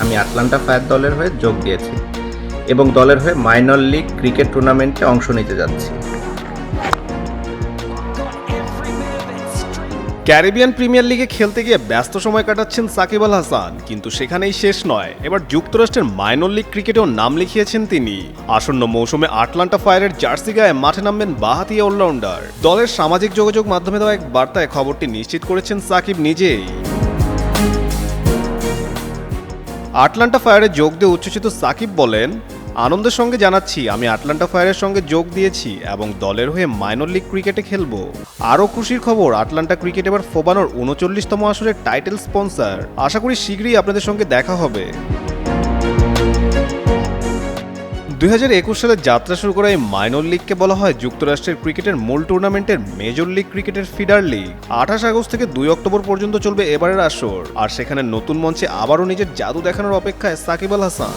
আমি Atlanta fire দলের হয়ে যোগ দিয়েছি এবং দলের হয়ে মাইনর লিগ ক্রিকেট টুর্নামেন্টে অংশ নিতে যাচ্ছি। ক্যারিবিয়ান প্রিমিয়ার লিগে খেলতে গিয়ে ব্যস্ত সময় কাটাচ্ছেন সাকিব আল হাসান, কিন্তু সেখানেই শেষ নয়। এবার যুক্তরাষ্ট্রের মাইনর লিগ ক্রিকেটেও নাম লিখিয়েছেন তিনি। আসন্ন মৌসুমে আটলান্টা ফায়ারের জার্সি গায়ে মাঠে নামবেন বাহাতি অলরাউন্ডার দলের সামাজিক যোগাযোগ মাধ্যমে দেওয়া এক বার্তায় খবরটি নিশ্চিত করেছেন সাকিব নিজেই। আটলান্টা ফায়ারে যোগ দিয়ে উচ্ছ্বসিত সাকিব বলেন, আনন্দের সঙ্গে জানাচ্ছি, আমি আটলান্টা ফায়ারের সঙ্গে যোগ দিয়েছি এবং দলের হয়ে মাইনর লিগ ক্রিকেটে খেলব। আরও খুশির খবর, আটলান্টা ক্রিকেট এবার ফোবানোর উনচল্লিশতম আসরের টাইটেল স্পন্সার আশা করি শীঘ্রই আপনাদের সঙ্গে দেখা হবে। দুই হাজার একুশ সালে যাত্রা শুরু করা এই মাইনর লিগকে বলা হয় যুক্তরাষ্ট্রের ক্রিকেটের মূল টুর্নামেন্টের মেজর লিগ ক্রিকেটের ফিডার লিগ আঠাশ আগস্ট থেকে দুই অক্টোবর পর্যন্ত চলবে এবারের আসর। আর সেখানে নতুন মঞ্চে আবারও নিজের জাদু দেখানোর অপেক্ষায় সাকিব আল হাসান।